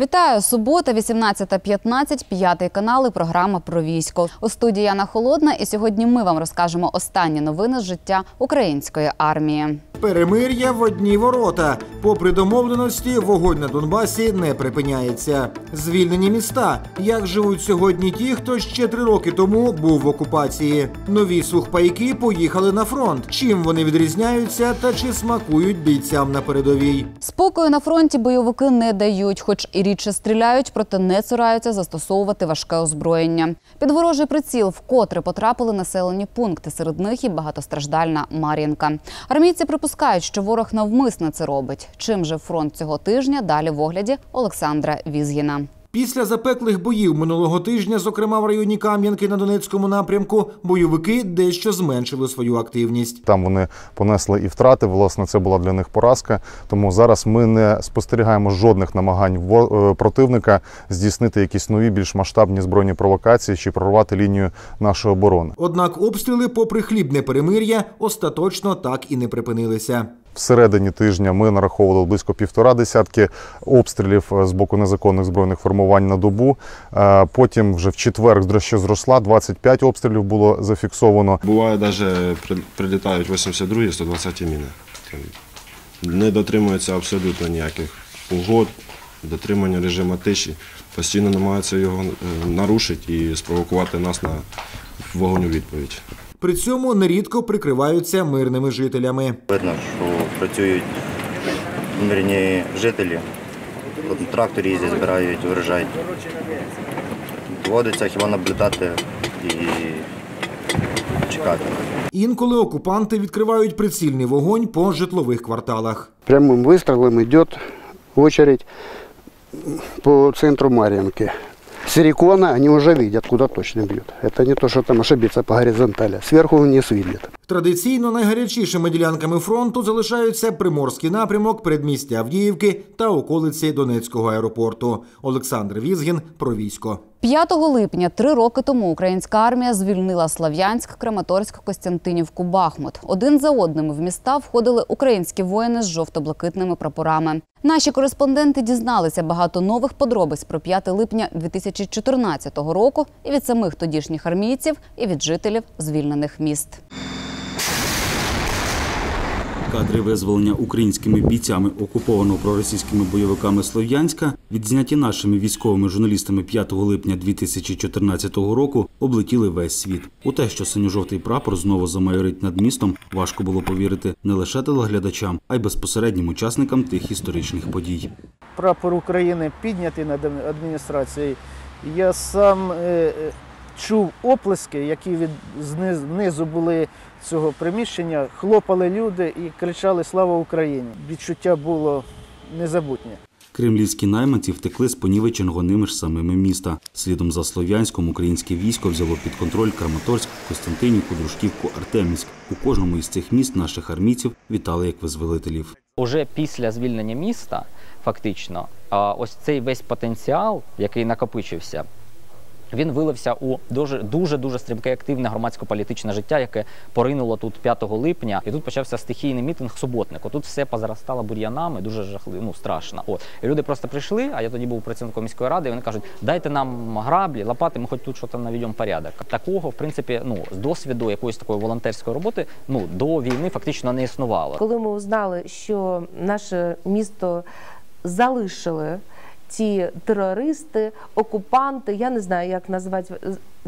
Вітаю! Субота, 18.15, п'ятий канал і програма про військо. У студії Яна Холодна, і сьогодні ми вам розкажемо останні новини з життя української армії. Перемир'я в одні ворота. Попри домовленості, вогонь на Донбасі не припиняється. Звільнені міста. Як живуть сьогодні ті, хто ще три роки тому був в окупації? Нові сухпайки поїхали на фронт. Чим вони відрізняються та чи смакують бійцям на передовій? Спокою на фронті бойовики не дають, хоч і рідше стріляють, проте не цураються застосовувати важке озброєння. Під ворожий приціл вкотре потрапили населені пункти. Серед них і багатостраждальна Мар'їнка. Армійці припускають, що ворог навмисно це робить. Чим же фронт цього тижня? Далі в огляді Олександра Візгіна. Після запеклих боїв минулого тижня, зокрема в районі Кам'янки на Донецькому напрямку, бойовики дещо зменшили свою активність. Там вони понесли і втрати. Власне, це була для них поразка. Тому зараз ми не спостерігаємо жодних намагань е, противника здійснити якісь нові, більш масштабні збройні провокації чи прорвати лінію нашої оборони. Однак обстріли, попри хлібне перемир'я, остаточно так і не припинилися. Всередині тижня ми нараховували близько півтора десятки обстрілів е, з боку незаконних збройних формувань на добу. Е, Потім вже в четвер ще зросла 25 обстрілів було зафіксовано. Буває, навіть прилітають 82 120 міни. Не дотримуються абсолютно ніяких угод, дотримання режиму тиші. Постійно намагаються його е, нарушити і спровокувати нас на вогонь у відповідь. При цьому нерідко прикриваються мирними жителями. Видно, що працюють мирні жителі. На тракторі їздять, збирають врожай. Доводиться хіба наблюдати і чекати. Інколи окупанти відкривають прицільний вогонь по житлових кварталах. Прямым выстрелом идет очередь по центру Марьинки. С Рекона они уже видят, куда точно бьют. Это не то, что там ошибиться по горизонтали. Сверху вниз видят. Традиційно найгарячішими ділянками фронту залишаються Приморський напрямок, передмістя Авдіївки та околиці Донецького аеропорту. Олександр Візгін про військо. 5 липня три роки тому українська армія звільнила Слав'янськ, Краматорськ, Костянтинівку, Бахмут. Один за одним в міста входили українські воїни з жовто-блакитними прапорами. Наші кореспонденти дізналися багато нових подробиць про 5 липня 2014 року і від самих тодішніх армійців, і від жителів звільнених міст. Кадри визволення українськими бійцями окупованого проросійськими бойовиками Слов'янська, відзняті нашими військовими журналістами 5 липня 2014 року, облетіли весь світ. У те, що синьо-жовтий прапор знову замайорить над містом, важко було повірити не лише телеглядачам, а й безпосереднім учасникам тих історичних подій. прапор України піднятий над адміністрацією. Я сам е, е, чув оплески, які від зниз- знизу були цього приміщення, хлопали люди і кричали Слава Україні! Відчуття було незабутнє. Кремлівські найманці втекли з понівеченого ними ж самими міста. Слідом за Слов'янськом українське військо взяло під контроль Краматорськ, Костянтинівку, Дружківку, Артемівськ. У кожному із цих міст наших армійців вітали як визволителів. Уже після звільнення міста, фактично, а, ось цей весь потенціал, який накопичився, він вилився у дуже дуже дуже стрімке активне громадсько-політичне життя, яке поринуло тут 5 липня. І тут почався стихійний мітинг суботнику. Тут все позаростало бур'янами, дуже жахливо, ну страшно. От і люди просто прийшли. А я тоді був працівником міської ради. і Вони кажуть, дайте нам граблі, лопати, ми хоч тут щось наведемо порядок. Такого, в принципі, ну з досвіду якоїсь такої волонтерської роботи, ну до війни фактично не існувало. Коли ми узнали, що наше місто залишили ті терористи, окупанти, я не знаю, як назвати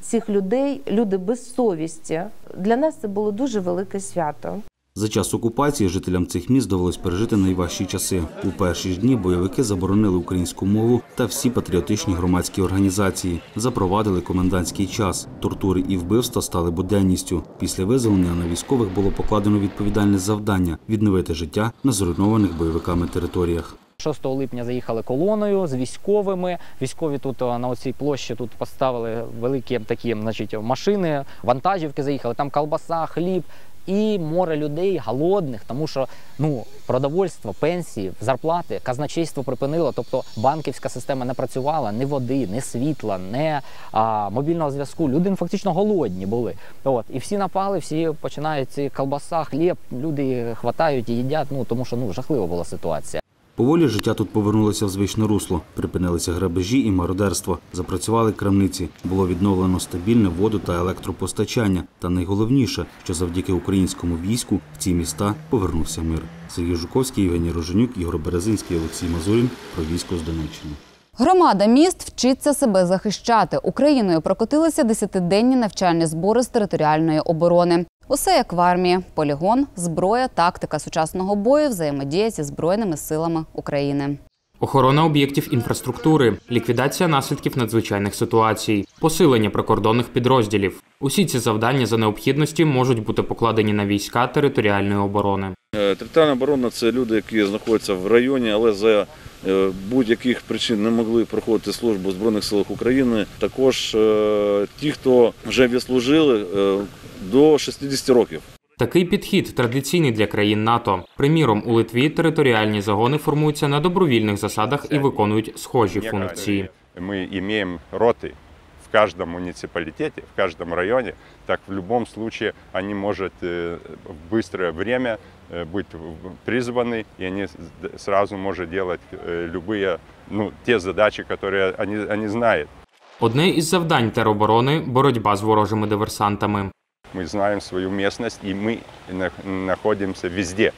цих людей, люди без совісті. Для нас це було дуже велике свято. За час окупації жителям цих міст довелось пережити найважчі часи. У перші ж дні бойовики заборонили українську мову та всі патріотичні громадські організації, запровадили комендантський час. Тортури і вбивства стали буденністю. Після визволення на військових було покладено відповідальне завдання відновити життя на зруйнованих бойовиками територіях. 6 липня заїхали колоною з військовими. Військові тут на оцій площі тут поставили великі такі, значить, машини, вантажівки заїхали. Там колбаса, хліб. І море людей голодних, тому що ну продовольство, пенсії, зарплати казначейство припинило. Тобто банківська система не працювала, ні води, ні світла, ні а, мобільного зв'язку. Люди фактично голодні були. От і всі напали, всі починають ці колбаса, хліб. Люди хватають і їдять. Ну тому що ну жахлива була ситуація. Поволі життя тут повернулося в звичне русло. Припинилися грабежі і мародерство. Запрацювали крамниці. Було відновлено стабільне воду та електропостачання. Та найголовніше, що завдяки українському війську в ці міста повернувся мир. Сергій Жуковський, Євгеній Роженюк, Ігор Березинський, Олексій Мазурін. Про військо з Донеччини. Громада міст вчиться себе захищати. Україною прокотилися десятиденні навчальні збори з територіальної оборони. Усе як в армії: полігон, зброя, тактика сучасного бою, взаємодія зі збройними силами України. Охорона об'єктів інфраструктури, ліквідація наслідків надзвичайних ситуацій, посилення прикордонних підрозділів. Усі ці завдання за необхідності можуть бути покладені на війська територіальної оборони. Е, Територіальна оборона це люди, які знаходяться в районі, але за е, будь-яких причин не могли проходити службу в Збройних силах України. Також е, ті, хто вже відслужили до 60 років. Такий підхід традиційний для країн НАТО. Приміром, у Литві територіальні загони формуються на добровільних засадах і виконують схожі функції. Мы имеем роты в каждом муниципалитете, в каждом районе, так в любом случае они могут э, в быстрое время э, быть призваны, и они сразу могут делать э, любые, ну, те задачи, которые они, они знают. Одне із завдань тероборони боротьба з ворожими диверсантами. Мы знаем свою местность, и мы на- находимся везде.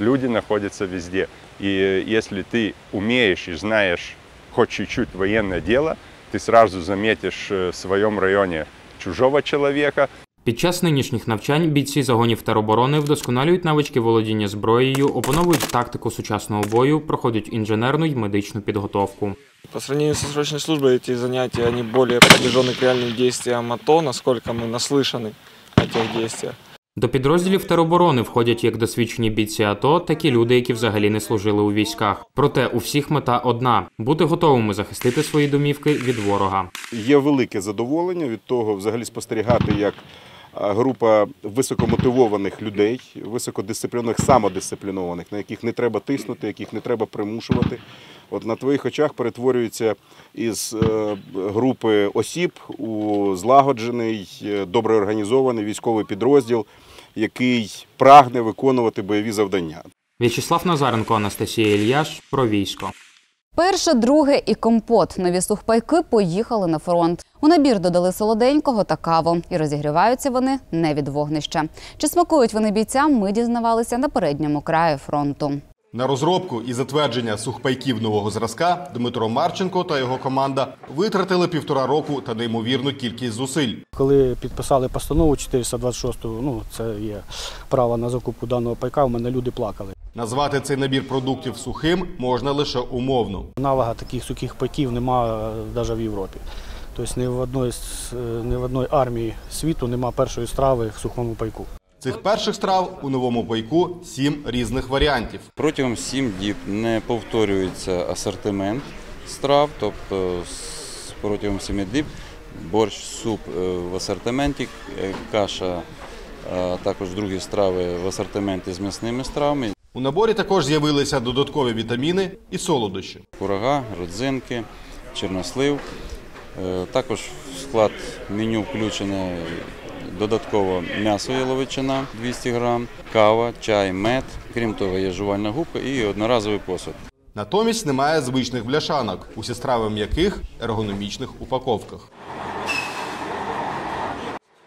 Люди находятся везде. И если ты умеешь и знаешь хоть чуть-чуть военное дело, ты сразу заметишь э, в своем районе чужого человека, Під час нинішніх навчань бійці загонів тероборони вдосконалюють навички володіння зброєю, опановують тактику сучасного бою, проходять інженерну й медичну підготовку. По сравнению со срочной службой эти занятия, они более приближены к реальным действиям АТО, насколько мы наслышаны о тех действиях. До підрозділів тероборони входять як досвідчені бійці АТО, так і люди, які взагалі не служили у військах. Проте у всіх мета одна бути готовими захистити свої домівки від ворога. Є велике задоволення від того, взагалі спостерігати, як група високомотивованих людей, високодисциплінованих, самодисциплінованих, на яких не треба тиснути, яких не треба примушувати. От на твоїх очах перетворюється із е, групи осіб у злагоджений, е, добре організований військовий підрозділ, який прагне виконувати бойові завдання. В'ячеслав Назаренко, Анастасія Ільяш про військо. Перше, друге і компот. Нові сухпайки поїхали на фронт. У набір додали солоденького та каву. І розігріваються вони не від вогнища. Чи смакують вони бійцям, ми дізнавалися на передньому краї фронту. На розробку і затвердження сухпайків нового зразка Дмитро Марченко та його команда витратили півтора року та неймовірну кількість зусиль. Коли підписали постанову 426, ну це є право на закупку даного пайка, у мене люди плакали. Назвати цей набір продуктів сухим можна лише умовно. Аналога таких сухих пайків немає навіть в Європі. Тобто ні в одної, ні в одної армії світу немає першої страви в сухому пайку. Цих перших страв у новому пайку сім різних варіантів. Протягом 7 діб не повторюється асортимент страв, тобто протягом 7 діб борщ, суп е, в асортименті, е, каша, а також другі страви в асортименті з м'ясними стравами, У наборі також з'явилися додаткові вітаміни і солодощі. курага, родзинки, чорнослив. Е, Також в склад меню включене додатково м'ясо яловичина 200 грам, кава, чай, мед. Крім того, є жувальна губка і одноразовий посуд. Натомість немає звичних бляшанок, усі страви м'яких ергономічних упаковках.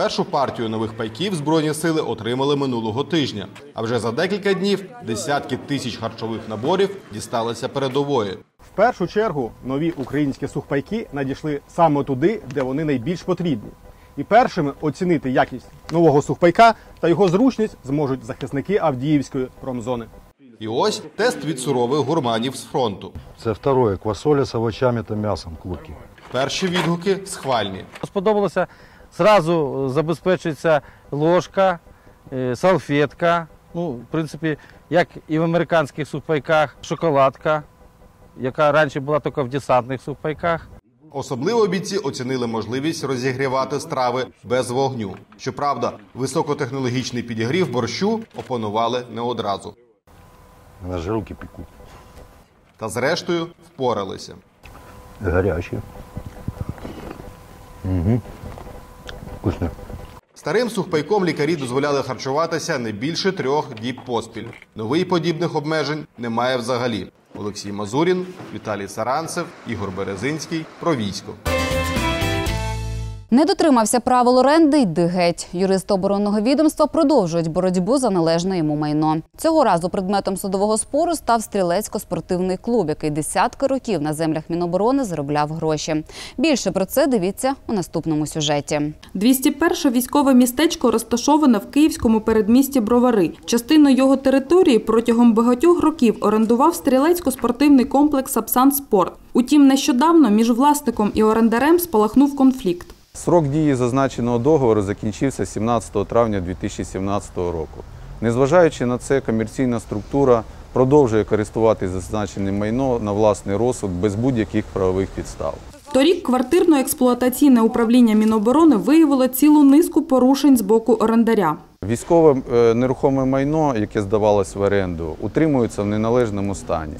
Першу партію нових пайків Збройні сили отримали минулого тижня. А вже за декілька днів десятки тисяч харчових наборів дісталися передової. В першу чергу нові українські сухпайки надійшли саме туди, де вони найбільш потрібні. І першими оцінити якість нового сухпайка та його зручність зможуть захисники Авдіївської промзони. І ось тест від сурових гурманів з фронту. Це второе. Квасоля з овочами та м'ясом курки. Перші відгуки схвальні. Сподобалося, зразу забезпечується ложка, е, салфетка. Ну, в принципі, як і в американських сухпайках, шоколадка, яка раніше була тільки в десантних сухпайках. Особливо бійці оцінили можливість розігрівати страви без вогню. Щоправда, високотехнологічний підігрів борщу опанували не одразу. На же руки пекут. Та зрештою впоралися. Горячие. Угу. Вкусно. Старим сухпайком лікарі дозволяли харчуватися не більше трьох діб поспіль. Новий подібних обмежень немає взагалі. Олексій Мазурін, Віталій Саранцев, Ігор Березинський про військо. Не дотримався правил оренди йди геть. Юристи оборонного відомства продовжують боротьбу за належне йому майно. Цього разу предметом судового спору став стрілецько-спортивний клуб, який десятки років на землях Міноборони заробляв гроші. Більше про це дивіться у наступному сюжеті. 201 військове містечко розташоване в київському передмісті Бровари. Частину його території протягом багатьох років орендував стрілецько-спортивний комплекс «Сапсан Спорт». Утім, нещодавно між власником і орендарем спалахнув конфлікт. Срок дії зазначеного договору закінчився 17 травня 2017 року. Незважаючи на це, комерційна структура продовжує користуватися зазначеним майно на власний розсуд без будь-яких правових підстав. Торік квартирно-експлуатаційне управління Міноборони виявило цілу низку порушень з боку орендаря. Військове е, нерухоме майно, яке здавалось в оренду, утримується в неналежному стані.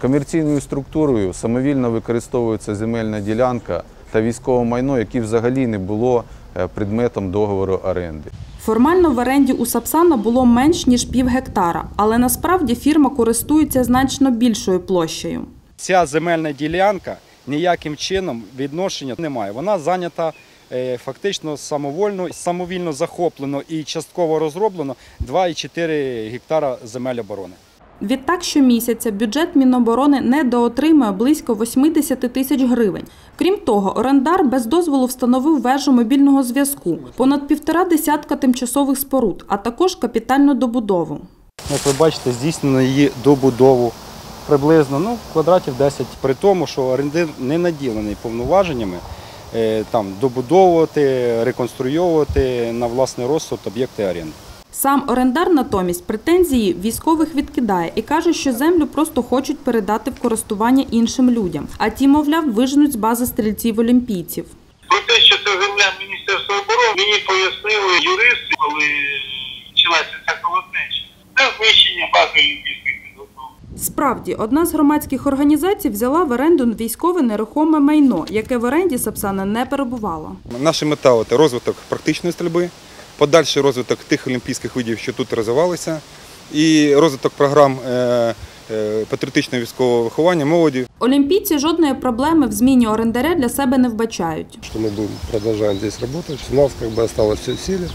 Комерційною структурою самовільно використовується земельна ділянка та військове майно, яке взагалі не було е, предметом договору оренди. Формально в оренді у Сапсана було менш ніж пів гектара, але насправді фірма користується значно більшою площею. Ця земельна ділянка ніяким чином відношення не має. Вона зайнята е, фактично самовольно, самовільно захоплено і частково розроблено 2,4 гектара земель оборони. Відтак щомісяця бюджет Міноборони недоотримує близько 80 тисяч гривень. Крім того, орендар без дозволу встановив вежу мобільного зв'язку, понад півтора десятка тимчасових споруд, а також капітальну добудову. Як ви бачите, здійснено її добудову приблизно ну, квадратів 10. При тому, що орендар не наділений повноваженнями е, там, добудовувати, реконструювати на власний розсуд об'єкти оренди. Сам орендар натомість претензії військових відкидає і каже, що землю просто хочуть передати в користування іншим людям. А ті, мовляв, виженуть з бази стрільців-олімпійців. Про те, що це земля Міністерства оборони, мені пояснили юристи, коли почалася ця колотнеча. Це знищення бази олімпійських підготовки. Справді, одна з громадських організацій взяла в оренду військове нерухоме майно, яке в оренді Сапсана не перебувало. Наша мета – це розвиток практичної стрільби, подальший розвиток тих олімпійських видів, що тут розвивалися, і розвиток програм е, е, патріотичного військового виховання молоді. Олімпійці жодної проблеми в зміні орендаря для себе не вбачають. Що ми продолжаем здесь работать. У нас якби залишилося осталось все в силі,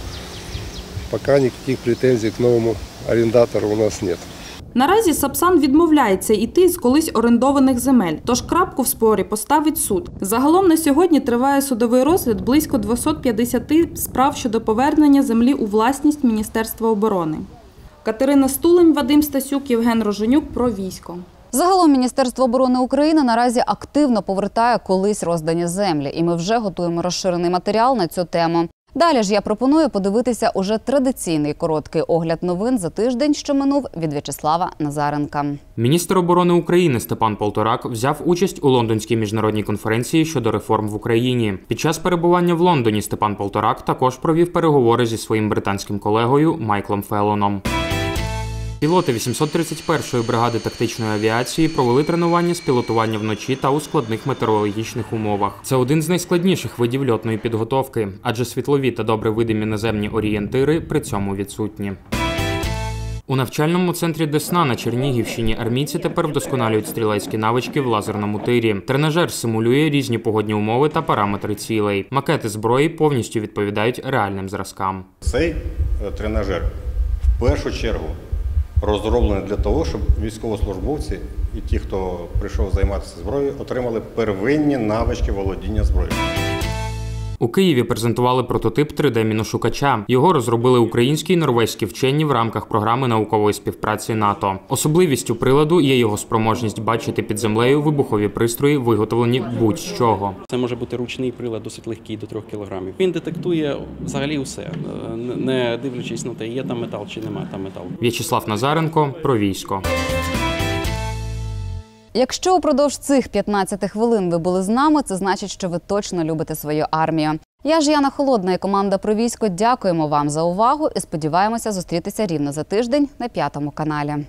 поки ніяких претензій к новому орендатору у нас нет. Наразі Сапсан відмовляється йти з колись орендованих земель, тож крапку в спорі поставить суд. Загалом на сьогодні триває судовий розгляд близько 250 справ щодо повернення землі у власність Міністерства оборони. Катерина Стулень, Вадим Стасюк, Євген Роженюк про військо. Загалом Міністерство оборони України наразі активно повертає колись роздані землі, і ми вже готуємо розширений матеріал на цю тему. Далі ж я пропоную подивитися уже традиційний короткий огляд новин за тиждень, що минув від В'ячеслава Назаренка. Міністр оборони України Степан Полторак взяв участь у лондонській міжнародній конференції щодо реформ в Україні. Під час перебування в Лондоні Степан Полторак також провів переговори зі своїм британським колегою Майклом Феллоном. Пілоти 831-ї бригади тактичної авіації провели тренування з пілотування вночі та у складних метеорологічних умовах. Це один з найскладніших видів льотної підготовки, адже світлові та добре видимі наземні орієнтири при цьому відсутні. У навчальному центрі Десна на Чернігівщині армійці тепер вдосконалюють стрілецькі навички в лазерному тирі. Тренажер симулює різні погодні умови та параметри цілей. Макети зброї повністю відповідають реальним зразкам. Цей е, тренажер в першу чергу розроблений для того, щоб військовослужбовці і ті, хто прийшов займатися зброєю, отримали первинні навички володіння зброєю. У Києві презентували прототип 3D-міношукача. Його розробили українські і норвезькі вчені в рамках програми наукової співпраці НАТО. Особливістю приладу є його спроможність бачити під землею вибухові пристрої, виготовлені будь-з чого. Це може бути ручний прилад, досить легкий до 3 кілограмів. Він детектує взагалі усе, е, не дивлячись на те, є там метал чи немає там металу. В'ячеслав Назаренко про військо. Якщо упродовж цих 15 хвилин ви були з нами, це значить, що ви точно любите свою армію. Я ж Яна Холодна і команда про військо. Дякуємо вам за увагу і сподіваємося зустрітися рівно за тиждень на п'ятому каналі.